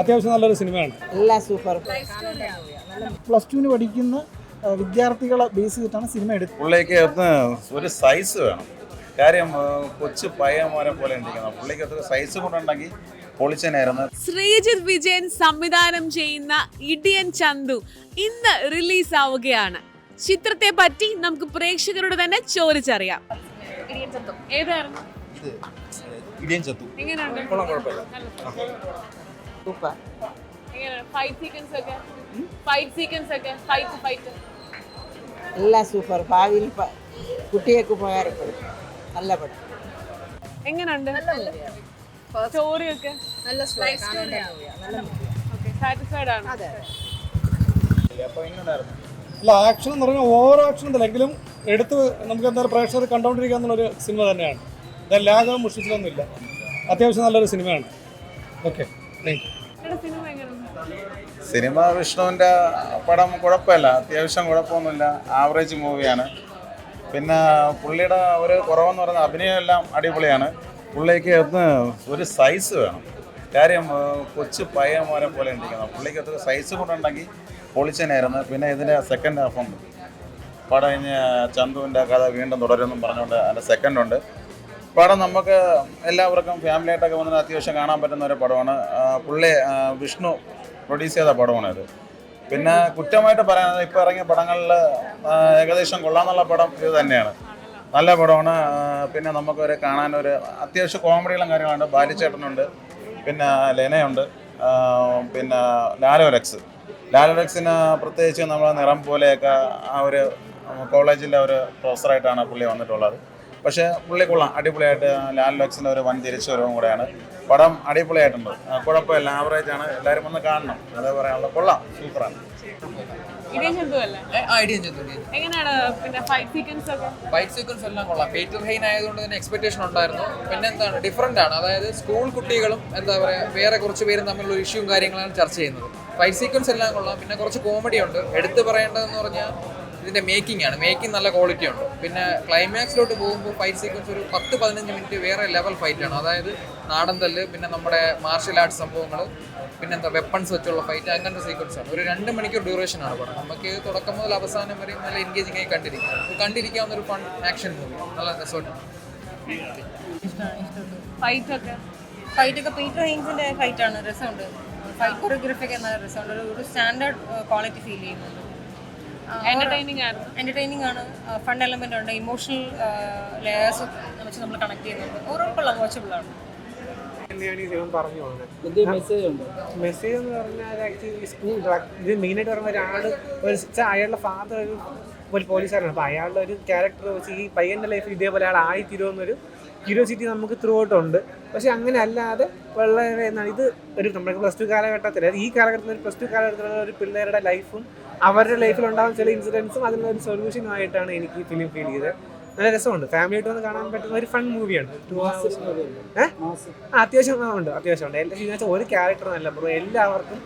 അത്യാവശ്യം നല്ലൊരു സിനിമയാണ്. എല്ലാ സൂപ്പർ. പ്ലസ് ടുവിന് പഠിക്കുന്ന വിദ്യാർത്ഥികളെ ബേസ് ചെയ്തിട്ടാണ് സിനിമ എടുത്തത് പുള്ളിക്ക് ഒരു സൈസ് വേണം. കാര്യം കൊച്ചു പയ്യന്മാരെ പോലെ പുള്ളിക്ക് അത്ര സൈസ് കൊണ്ടുണ്ടെങ്കിൽ പൊളിച്ചനായിരുന്നു. ശ്രീജിത്ത് വിജയൻ സംവിധാനം ചെയ്യുന്ന ഇടിയൻ ചന്തു ഇന്ന് റിലീസ് ആവുകയാണ്. ചിത്രത്തെ പറ്റി നമുക്ക് പ്രേക്ഷകരോട് തന്നെ ചോദിച്ചറിയാം. ഇടിയൻ ചന്തു. ഏതായിരുന്നു? ഇടിയൻ ചന്തു എങ്ങനെയുണ്ട്? സൂപ്പർ. എങ്ങനെയാണ് ഫൈറ്റ് സീക്വൻസ് ഒക്കെ? ഫൈറ്റ് സീക്വൻസ് ഒക്കെ? ഫൈറ്റ് ഫൈറ്റ് എല്ലാം സൂപ്പർ. ഭാവിയിൽ കുട്ടികൾക്ക് ഉപകാരപ്പെടും. നല്ല പടം എങ്ങനെയുണ്ട് സ്റ്റോറി ഒക്കെ? സാറ്റിസ്ഫൈഡ് ആണ്. അല്ല ആക്ഷൻ എന്ന് പറഞ്ഞാൽ ഓവർ ആക്ഷൻ ഒന്നുമില്ല എങ്കിലും എടുത്ത് നമുക്ക് എന്തായാലും പ്രേക്ഷകർ കണ്ടുകൊണ്ടിരിക്കുക എന്നുള്ളൊരു സിനിമ തന്നെയാണ്. ഇത് ലാഘവം മുഷിച്ചിട്ടൊന്നുമില്ല. അത്യാവശ്യം നല്ലൊരു സിനിമയാണ്. ഓക്കെ സിനിമ വിഷ്ണുവിന്റെ പടം കുഴപ്പമില്ല അത്യാവശ്യം കുഴപ്പമൊന്നുമില്ല. ആവറേജ് മൂവിയാണ് പിന്നെ പുള്ളിയുടെ ഒരു കുറവെന്ന് പറയുന്ന അഭിനയം എല്ലാം അടിപൊളിയാണ്. പുള്ളിക്ക് ഒന്ന് ഒരു സൈസ് വേണം. കാര്യം കൊച്ചു പയ്യന്മാരെ പോലെ ഉണ്ടിരിക്കണം പുള്ളിക്ക് അത്ര സൈസ് കൊണ്ടുണ്ടെങ്കിൽ പൊളിച്ചനായിരുന്നു. പിന്നെ ഇതിന്റെ സെക്കൻഡ് ഹാഫുണ്ട് ഉണ്ട്. പടം കഴിഞ്ഞ് ചന്തുവിന്റെ കഥ വീണ്ടും തുടരുമെന്നും പറഞ്ഞുകൊണ്ട് അതിന്റെ സെക്കൻഡ് ഉണ്ട്. പടം നമുക്ക് എല്ലാവർക്കും ഫാമിലി ആയിട്ടൊക്കെ വന്നിട്ട് അത്യാവശ്യം കാണാൻ പറ്റുന്ന ഒരു പടമാണ്. പുള്ളി വിഷ്ണു പ്രൊഡ്യൂസ് ചെയ്ത പടമാണ് പിന്നെ കുറ്റമായിട്ട് പറയാനത് ഇപ്പോൾ ഇറങ്ങിയ പടങ്ങളിൽ ഏകദേശം കൊള്ളാന്നുള്ള പടം ഇത് തന്നെയാണ്. നല്ല പടമാണ്. പിന്നെ നമുക്കൊരു കാണാനൊരു അത്യാവശ്യം കോമഡികളും കാര്യങ്ങളുണ്ട്. ബാലിച്ചേട്ടനുണ്ട് പിന്നെ ലെനയുണ്ട് പിന്നെ ലാലോലക്സ് ലാലോലക്സിന് പ്രത്യേകിച്ച് നമ്മൾ നിറം പോലെയൊക്കെ ആ ഒരു കോളേജിലെ ഒരു പ്രൊഫസറായിട്ടാണ് പുള്ളി വന്നിട്ടുള്ളത്. പക്ഷേ പുള്ളി കൊള്ളാം. അടിപൊളിയായിട്ട് ലാൽ ലോക്സിന്റെ ഒരു വൻ തിരിച്ചുവരവും കൂടെയാണ്. പടം അടിപൊളിയായിട്ടുണ്ട്. കുഴപ്പമില്ല. ആവറേജ് ആണ്. എല്ലാവരും ഒന്ന് കാണണം. അതേ പറയാനുള്ള കൊള്ളാം. സൂപ്പറാണ്. എങ്ങനെയാണ് പിന്നെ ഫൈറ്റ് സീക്വൻസ് ഒക്കെ? ഫൈറ്റ് സീക്വൻസ് എല്ലാം കൊള്ളാം. പീറ്റർ ഹെയിൻ ആയതുകൊണ്ട് തന്നെ എക്സ്പെക്ടേഷൻ ഉണ്ടായിരുന്നു. പിന്നെ എന്താണ്? ഡിഫറെന്റ് ആണ്. അതായത് സ്കൂൾ കുട്ടികളും എന്താ പറയുക വേറെ കുറച്ച് പേരും തമ്മിലുള്ള ഇഷ്യൂവും കാര്യങ്ങളാണ് ചർച്ച ചെയ്യുന്നത്. ഫൈറ്റ് സീക്വൻസ് എല്ലാം കൊള്ളാം. പിന്നെ കുറച്ച് കോമഡി ഉണ്ട്. എടുത്തു പറയേണ്ടതെന്ന് പറഞ്ഞാൽ ഇതിന്റെ മേക്കിംഗ് ആണ്. മേക്കിംഗ് നല്ല ക്വാളിറ്റി ഉണ്ട്. പിന്നെ ക്ലൈമാക്സിലോട്ട് പോകുമ്പോൾ ഫൈറ്റ് സീക്വൻസ് ഒരു പത്ത് പതിനഞ്ച് മിനിറ്റ് വേറെ ലെവൽ ഫൈറ്റ് ആണ്. അതായത് നാടൻ തല്ല് പിന്നെ നമ്മുടെ മാർഷൽ ആർട്സ് സംഭവങ്ങൾ പിന്നെ എന്താ വെപ്പൺസ് വെച്ചുള്ള ഫൈറ്റ് അങ്ങനത്തെ സീക്വൻസ് ആണ്. ഒരു രണ്ട് മണിക്കൂർ ഡ്യൂറേഷൻ ആണ് പടം. നമുക്ക് തുടക്കം മുതൽ അവസാനം വരെയും നല്ല എൻഗേജിങ് ആയി കണ്ടിരിക്കാം. കണ്ടിരിക്കാവുന്ന ഒരു ഫൺ ആക്ഷൻ മൂവി നല്ല രസമായിട്ട് ഫൈറ്റ് ഒക്കെ. ഫൈറ്റ് ഒക്കെ പീറ്റർ ഹെയിൻസിന്റെ ഫൈറ്റ് ആണ്. രസമുണ്ട്. ഫൈറ്റ് കൊറിയോഗ്രഫി ഒക്കെ നല്ല രസമുണ്ട്. ഒരു സ്റ്റാൻഡേർഡ് ക്വാളിറ്റി ഫീൽ ചെയ്യുന്നുണ്ട്. എന്റർടൈനിങ് ആയിരുന്നു. എന്റർടൈനിങ് ആണ്. ഫൺ എലമെന്റ് ഉണ്ട്. ഇമോഷണൽ ലെയേഴ്സ് വെച്ച് നമ്മൾ കണക്ട് ചെയ്യുന്നുണ്ട്. ഓരോ കൊള്ളാം വാച്ചബിൾ ആണ്. മെസ്സേജ് എന്ന് പറഞ്ഞാൽ ആക്ച്വലി സ്കൂൾ ഇത് മെയിനായിട്ട് പറഞ്ഞ ഒരാൾ ഒരു അയാളുടെ ഫാദർ ഒരു ഒരു പോലീസുകാരാണ് അപ്പോൾ അയാളുടെ ഒരു ക്യാരക്ടർ വെച്ച് ഈ പയ്യന്റെ ലൈഫിൽ ഇതേപോലെ അയാൾ ആയി തീരുമെന്നൊരു ക്യൂരിയോസിറ്റി നമുക്ക് ത്രൂ ഔട്ട് ഉണ്ട്. പക്ഷെ അങ്ങനെ അല്ലാതെ വളരെ ഇത് ഒരു നമ്മുടെ പ്ലസ് ടു കാലഘട്ടത്തിൽ ഈ കാലഘട്ടത്തിൽ ഒരു പ്ലസ് ടു കാലഘട്ടത്തിൽ ഒരു പിള്ളേരുടെ ലൈഫും അവരുടെ ലൈഫിൽ ഉണ്ടാകുന്ന ചില ഇൻസിഡൻസും അതിനുള്ള ഒരു സൊല്യൂഷനുമായിട്ടാണ് എനിക്ക് ഈ ഫിലിം ഫീൽ ചെയ്തത്. നല്ല രസമുണ്ട്. ഫാമിലി ആയിട്ട് വന്ന് കാണാൻ പറ്റുന്ന ഒരു ഫൺ മൂവിയാണ് ആ, അത്യാവശ്യം ഉണ്ട്. അത്യാവശ്യം ഉണ്ട്. എല്ലാ വെച്ചാൽ ഒരു ക്യാരക്ടർ നല്ല ബ്രോ എല്ലാവർക്കും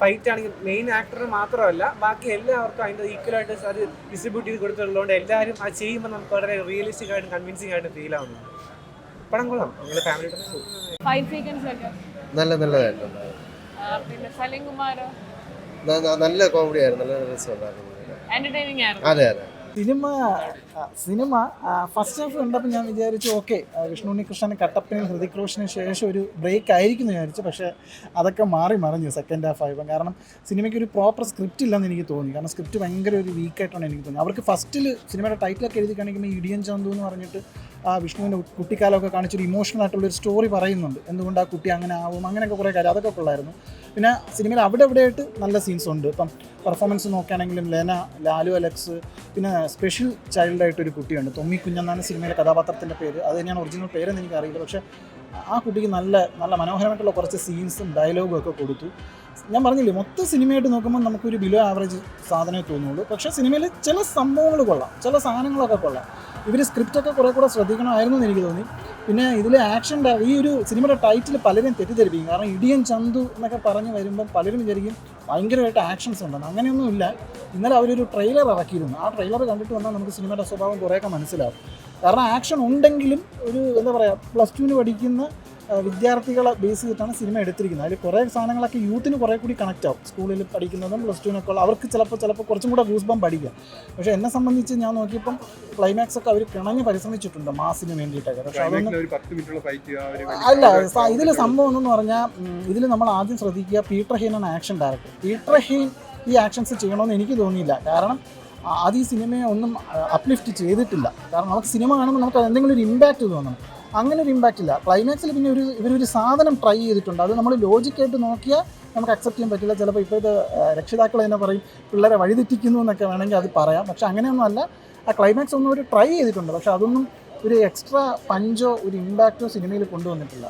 ഫൈറ്റ് ആണെങ്കിൽ മെയിൻ ആക്ടർ മാത്രമല്ല ബാക്കി എല്ലാവർക്കും അതിന്റെ ഈക്വൽ ആയിട്ട് അത് ഡിസ്ട്രിബ്യൂട്ട് ചെയ്ത് കൊടുത്തിട്ടുള്ളതുകൊണ്ട് എല്ലാവരും അത് ചെയ്യുമ്പോൾ നമുക്ക് വളരെ റിയലിസ്റ്റിക് ആയിട്ട് കൺവിൻസിംഗ് ആയിട്ട് ഫീൽ ആവുന്നുണ്ട്. പടം കൊള്ളാം. നിങ്ങൾ ഫാമിലി ഫൈറ്റ് സീക്വൻസ് ഒക്കെ. നല്ല നല്ലതായിട്ടുണ്ട് ആ, പിന്നെ സലിം കുമാരോ? ന- ന- നല്ല കോമഡി ആയിരുന്നു. നല്ല രസമുണ്ടായിരുന്നു. എന്റർടൈനിങ് ആയിരുന്നു. അതെ അതെ. സിനിമ സിനിമ ഫസ്റ്റ് ഹാഫ് കണ്ടപ്പോൾ ഞാൻ വിചാരിച്ചു ഓക്കെ വിഷ്ണു ഉണ്ണികൃഷ്ണൻ കട്ടപ്പനും ഹൃതിക് ശേഷം ഒരു ബ്രേക്ക് ആയിരിക്കും വിചാരിച്ചു. പക്ഷേ അതൊക്കെ മാറി മറിഞ്ഞു സെക്കൻഡ് ഹാഫ് ആയപ്പോൾ കാരണം സിനിമയ്ക്ക് ഒരു പ്രോപ്പർ സ്ക്രിപ്റ്റ് ഇല്ലെന്ന് എനിക്ക് തോന്നി. കാരണം സ്ക്രിപ്റ്റ് ഭയങ്കര ഒരു വീക്കായിട്ടാണ് എനിക്ക് തോന്നി അവർക്ക് ഫസ്റ്റിൽ സിനിമയുടെ ടൈറ്റിലൊക്കെ എഴുതി കാണിക്കുമ്പോൾ ഇടിയൻ ചന്തു എന്ന് പറഞ്ഞിട്ട് ആ വിഷ്ണുവിന്റെ കുട്ടിക്കാലമൊക്കെ കാണിച്ചൊരു ഇമോഷണൽ ആയിട്ടുള്ള ഒരു സ്റ്റോറി പറയുന്നുണ്ട്. എന്തുകൊണ്ട് ആ കുട്ടി അങ്ങനെ ആവും? അങ്ങനെയൊക്കെ കുറേ കാര്യം. അതൊക്കെ കൊള്ളായിരുന്നു. പിന്നെ സിനിമയിൽ അവിടെ എവിടെയായിട്ട് നല്ല സീൻസ് ഉണ്ട്. ഇപ്പം പെർഫോമൻസ് നോക്കുകയാണെങ്കിലും ലെന ലാലു അലക്സ് പിന്നെ സ്പെഷ്യൽ ചൈൽഡായിട്ടൊരു കുട്ടിയുണ്ട്. തൊമ്മി കുഞ്ഞെന്നാണ് സിനിമയിലെ കഥാപാത്രത്തിന്റെ പേര്. അത് തന്നെയാണ് ഒറിജിനൽ പേരെന്ന് എനിക്കറിയില്ല. പക്ഷേ ആ കുട്ടിക്ക് നല്ല നല്ല മനോഹരമായിട്ടുള്ള കുറച്ച് സീൻസും ഡയലോഗും ഒക്കെ കൊടുത്തു. ഞാൻ പറഞ്ഞില്ലേ മൊത്തം സിനിമയായിട്ട് നോക്കുമ്പോൾ നമുക്കൊരു ബിലോ ആവറേജ് സാധനമേ തോന്നുള്ളൂ. പക്ഷേ സിനിമയിൽ ചില സംഭവങ്ങൾ കൊള്ളാം ചില സാധനങ്ങളൊക്കെ കൊള്ളാം. ഇവർ സ്ക്രിപ്റ്റൊക്കെ കുറേ കൂടെ ശ്രദ്ധിക്കണമായിരുന്നു എന്ന് എനിക്ക് തോന്നി. പിന്നെ ഇതിൽ ആക്ഷൻ ഈ ഒരു സിനിമയുടെ ടൈറ്റിൽ പലരും തെറ്റിദ്ധരിപ്പിക്കും. കാരണം ഇടിയൻ ചന്തു എന്നൊക്കെ പറഞ്ഞ് വരുമ്പം പലരും വിചാരിക്കും ഭയങ്കരമായിട്ട് ആക്ഷൻസ് ഉണ്ടെന്ന് അങ്ങനെയൊന്നുമില്ല ഇന്നലെ അവരൊരു ട്രെയിലർ ഇറക്കിയിരുന്നു. ആ ട്രെയിലർ കണ്ടിട്ട് വന്നാൽ നമുക്ക് സിനിമയുടെ സ്വഭാവം കുറേയൊക്കെ മനസ്സിലാവും. കാരണം ആക്ഷൻ ഉണ്ടെങ്കിലും ഒരു എന്താ പറയുക പ്ലസ് ടുവിന് പഠിക്കുന്ന വിദ്യാർത്ഥികളെ ബേസ് ചെയ്തിട്ടാണ് സിനിമ എടുത്തിരിക്കുന്നത്. അതിൽ കുറേ സാധനങ്ങളൊക്കെ യൂത്തിന് കുറേ കൂടി കണക്റ്റ് ആവും. സ്കൂളിൽ പഠിക്കുന്നതും പ്ലസ് ടുവിനൊക്കെ ഉള്ള അവർക്ക് ചിലപ്പോൾ ചിലപ്പോൾ കുറച്ചും കൂടെ ഗൂസ് ബം പഠിക്കാം പക്ഷേ എന്നെ സംബന്ധിച്ച് ഞാൻ നോക്കിയപ്പം ക്ലൈമാക്സ് ഒക്കെ അവർ കിണഞ്ഞ് പരിശ്രമിച്ചിട്ടുണ്ട് മാസിന് വേണ്ടിയിട്ടൊക്കെ. പക്ഷേ അതൊന്നും അല്ല ഇതിൽ സംഭവം എന്ന് പറഞ്ഞാൽ ഇതിൽ നമ്മൾ ആദ്യം ശ്രദ്ധിക്കുക പീറ്റർ ഹെയ്നാണ് ആക്ഷൻ ഡയറക്ടർ പീറ്റർ ഹെയ്ൻ ഈ ആക്ഷൻസ് ചെയ്യണമെന്ന് എനിക്ക് തോന്നിയില്ല. കാരണം അത് ഈ സിനിമയെ ഒന്നും അപ്ലിഫ്റ്റ് ചെയ്തിട്ടില്ല. കാരണം നമുക്ക് സിനിമ കാണുമ്പോൾ നമുക്ക് എന്തെങ്കിലും ഒരു ഇമ്പാക്റ്റ് തോന്നണം അങ്ങനെ ഒരു ഇമ്പാക്റ്റ് ഇല്ല. ക്ലൈമാക്സിൽ പിന്നെ ഒരു ഇവരൊരു സാധനം ട്രൈ ചെയ്തിട്ടുണ്ട്. അത് നമ്മൾ ലോജിക്കായിട്ട് നോക്കിയാൽ നമുക്ക് അക്സെപ്റ്റ് ചെയ്യാൻ പറ്റില്ല. ചിലപ്പോൾ ഇപ്പോഴത്തെ രക്ഷിതാക്കൾ തന്നെ പറയും പിള്ളേരെ വഴിതെറ്റിക്കുന്നു എന്നൊക്കെ വേണമെങ്കിൽ അത് പറയാം. പക്ഷെ അങ്ങനെയൊന്നുമല്ല ആ ക്ലൈമാക്സ് ഒന്നും ഒരു ട്രൈ ചെയ്തിട്ടുണ്ട്. പക്ഷെ അതൊന്നും ഒരു എക്സ്ട്രാ പഞ്ചോ ഒരു ഇമ്പാക്റ്റോ സിനിമയിൽ കൊണ്ടുവന്നിട്ടില്ല.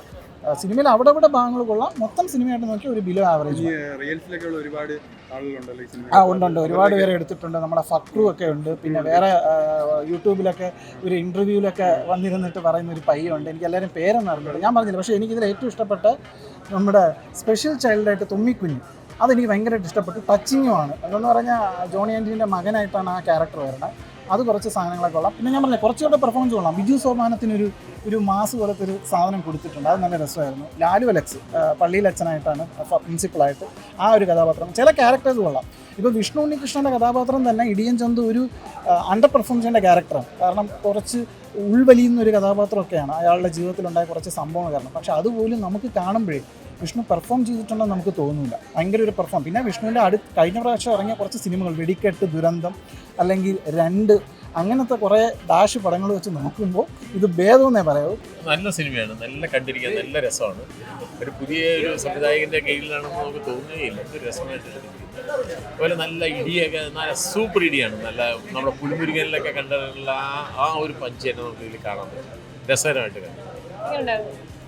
സിനിമയിൽ അവിടെ ഇവിടെ ഭാഗങ്ങൾ കൊള്ളാം. മൊത്തം സിനിമയായിട്ട് നോക്കി ഒരു ബിലോ ആവറേജ് ഒരുപാട് ആ ഉണ്ടുണ്ട് ഉണ്ട്. ഒരുപാട് പേര് എടുത്തിട്ടുണ്ട്. നമ്മുടെ ഫക്രു ഒക്കെ ഉണ്ട്. പിന്നെ വേറെ യൂട്യൂബിലൊക്കെ ഒരു ഇന്റർവ്യൂവിലൊക്കെ വന്നിരുന്നിട്ട് പറയുന്ന ഒരു പയ്യുണ്ട് എനിക്ക് എല്ലാവരും പേരൊന്നും അറിഞ്ഞില്ല ഞാൻ പറഞ്ഞില്ല. പക്ഷേ എനിക്കിതിൽ ഏറ്റവും ഇഷ്ടപ്പെട്ട നമ്മുടെ സ്പെഷ്യൽ ചൈൽഡായിട്ട് തുമ്മിക്കുഞ്ഞ്. അതെനിക്ക് ഭയങ്കരമായിട്ട് ഇഷ്ടപ്പെട്ടു. ടച്ചിങ്ങുമാണ് അതെന്ന് പറഞ്ഞാൽ ജോണി ആന്റീന്റെ മകനായിട്ടാണ് ആ ക്യാരക്ടർ വരുന്നത്. അത് കുറച്ച് സാധനങ്ങളൊക്കെ കൊള്ളാം പിന്നെ ഞാൻ പറഞ്ഞില്ല കുറച്ചുകൂടെ പെർഫോമൻസ് കൊള്ളാം. ബിജു സോമാനത്തിനൊരു ഒരു മാസ് പോലത്തെ ഒരു സാധനം കൊടുത്തിട്ടുണ്ട്. അത് നല്ല രസമായിരുന്നു. ലാലു അലക്സ് പള്ളിയിൽ അച്ഛനായിട്ടാണ് പ്രിൻസിപ്പളായിട്ട് ആ ഒരു കഥാപാത്രം. ചില ക്യാരക്ടേഴ്സ് കൊള്ളാം. ഇപ്പോൾ വിഷ്ണു ഉണ്ണികൃഷ്ണന്റെ കഥാപാത്രം തന്നെ ഇടിയൻ ചന്തു ഒരു അണ്ടർ പെർഫോം ചെയ്യേണ്ട ക്യാരക്ടറാണ് കാരണം കുറച്ച് ഉൾവലിയുന്ന ഒരു കഥാപാത്രമൊക്കെയാണ് അയാളുടെ ജീവിതത്തിലുണ്ടായ കുറച്ച് സംഭവങ്ങൾ കാരണം. പക്ഷെ അതുപോലും നമുക്ക് കാണുമ്പോഴേ വിഷ്ണു പെർഫോം ചെയ്തിട്ടുണ്ടെന്ന് നമുക്ക് തോന്നുന്നില്ല ഭയങ്കര ഒരു പെർഫോം പിന്നെ വിഷ്ണുവിന്റെ അടുത്ത് കഴിഞ്ഞ പ്രാവശ്യം ഇറങ്ങിയ കുറച്ച് സിനിമകൾ വെടിക്കെട്ട് ദുരന്തം അല്ലെങ്കിൽ രണ്ട് അങ്ങനത്തെ കുറേ ഡാഷ് പടങ്ങൾ വെച്ച് നോക്കുമ്പോൾ ഇത് ഭേദമെന്നേ പറയാവൂ. നല്ല സിനിമയാണ്. നല്ല കണ്ടിരിക്കാൻ നല്ല രസമാണ്. ഒരു പുതിയ ഒരു സംവിധായകന്റെ കീഴിലാണെന്ന് നമുക്ക് തോന്നുകയില്ല. രസമായിട്ട് അതുപോലെ നല്ല ഇടിയൊക്കെ നല്ല സൂപ്പർ ഇടിയാണ്. നല്ല നമ്മുടെ പുലിമുരുകനിലൊക്കെ കണ്ടിട്ടുള്ള ആ ആ ഒരു പഞ്ച് തന്നെ നമുക്ക് ഇതിൽ കാണാൻ പറ്റും. രസകരമായിട്ട് കാണാം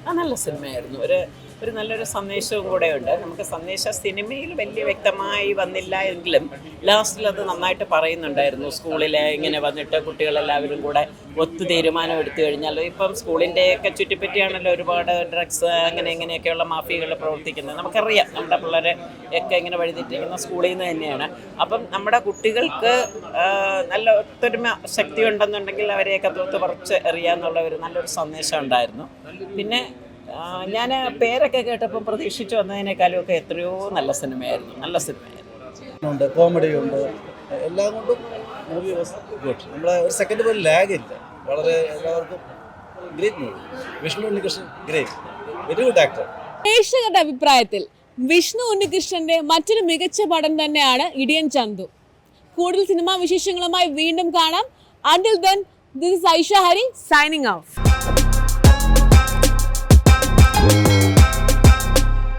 ആ നല്ല സിനിമയായിരുന്നു. ഒരു ഒരു നല്ലൊരു സന്ദേശവും കൂടെ ഉണ്ട് നമുക്ക് സന്ദേശം സിനിമയിൽ വലിയ വ്യക്തമായി വന്നില്ല എങ്കിലും ലാസ്റ്റിൽ അത് നന്നായിട്ട് പറയുന്നുണ്ടായിരുന്നു. സ്കൂളിൽ ഇങ്ങനെ വന്നിട്ട് കുട്ടികളെല്ലാവരും കൂടെ ഒത്തു തീരുമാനം എടുത്തു കഴിഞ്ഞാൽ ഇപ്പം സ്കൂളിന്റെയൊക്കെ ചുറ്റിപ്പറ്റിയാണല്ലോ ഒരുപാട് ഡ്രഗ്സ് അങ്ങനെ ഇങ്ങനെയൊക്കെയുള്ള മാഫിയകൾ പ്രവർത്തിക്കുന്നത്. നമുക്കറിയാം നമ്മുടെ പിള്ളേരെ ഒക്കെ ഇങ്ങനെ വഴിതെറ്റിക്കുന്ന സ്കൂളിൽ നിന്ന് തന്നെയാണ്. അപ്പം നമ്മുടെ കുട്ടികൾക്ക് നല്ല ഒത്തൊരുമ ശക്തി ഉണ്ടെന്നുണ്ടെങ്കിൽ അവരെയൊക്കെ തൂത്ത് പറിച്ച് എറിയാന്നുള്ള ഒരു നല്ലൊരു സന്ദേശം ഉണ്ടായിരുന്നു. പിന്നെ ഞാൻ പേരൊക്കെ കേട്ടപ്പോൾ പ്രതീക്ഷിച്ചു വന്നതിനേക്കാളും ഒക്കെ എത്രയോ നല്ല സിനിമയായിരുന്നു. നല്ല സിനിമയായിരുന്നു. ഉണ്ട് കോമഡി ഉണ്ട്. എല്ലാം കൊണ്ടും മൂവി വാസ് ഗുഡ് നമ്മളെ ഒരു സെക്കൻഡ് പോലും ലാഗ് ഇല്ല. വളരെ എല്ലാവർക്കും great movie Vishnu Unnikrishnan great very good actor പ്രേക്ഷകരുടെ അഭിപ്രായത്തിൽ വിഷ്ണു ഉണ്ണികൃഷ്ണന്റെ മറ്റൊരു മികച്ച പടം തന്നെയാണ് ഇടിയൻ ചന്തു. കൂടുതൽ സിനിമാ വിശേഷങ്ങളുമായി വീണ്ടും കാണാം. Until then this Aisha Hari signing off